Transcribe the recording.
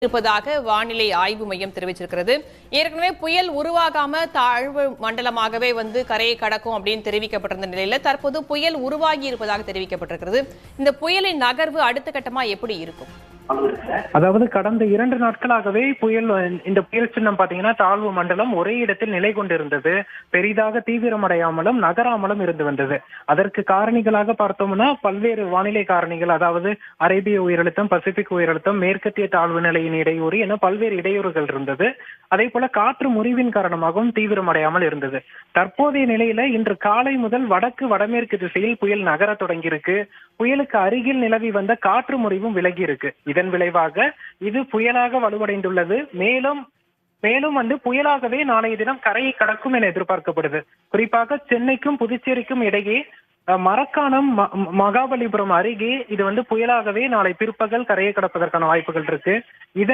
இருப்பதாக வானிலை ஆய்வு மையம் தெரிவிச்சிருக்கிறது ஏற்கனவே புயல் உருவாகாம தாழ்வு மண்டலமாகவே வந்து கரையை கடக்கும் அப்படின்னு தெரிவிக்கப்பட்டிருந்த நிலையில தற்போது புயல் உருவாகி இருப்பதாக தெரிவிக்கப்பட்டிருக்கிறது. இந்த புயலின் நகர்வு அடுத்த கட்டமா எப்படி இருக்கும்? அதாவது கடந்த இரண்டு நாட்களாகவே புயல் இந்த புயல் சின்னம் பாத்தீங்கன்னா தாழ்வு மண்டலம் ஒரே இடத்தில் நிலை கொண்டிருந்தது. பெரிதாக தீவிரமடையாமலும் நகராமலும் இருந்து வந்தது. அதற்கு காரணிகளாக பார்த்தோம்னா பல்வேறு வானிலை காரணிகள் அதாவது அரேபிய உயரழுத்தம் பசிபிக் உயரழுத்தம் மேற்கத்திய தாழ்வு நிலையின் இடையூறு என பல்வேறு இடையூறுகள் இருந்தது. அதே போல காற்று முறிவின் காரணமாகவும் தீவிரமடையாமல் இருந்தது. தற்போதைய நிலையில இன்று காலை முதல் வடக்கு வடமேற்கு திசையில் புயல் நகர தொடங்கியிருக்கு. புயலுக்கு அருகில் நிலவி வந்த காற்று முறிவும் விலகி இருக்கு இதன் விளைவாக இது புயலாக வலுவடைந்துள்ளது. மேலும் மேலும் வந்து புயலாகவே நாளைய தினம் கரையை கடக்கும் என எதிர்பார்க்கப்படுது. குறிப்பாக சென்னைக்கும் புதுச்சேரிக்கும் இடையே மரக்காணம் ம- மகாபலிபுரம் அருகே இது வந்து புயலாகவே நாளை பிற்பகல் கரையை கடப்பதற்கான வாய்ப்புகள் இருக்கு. இதன்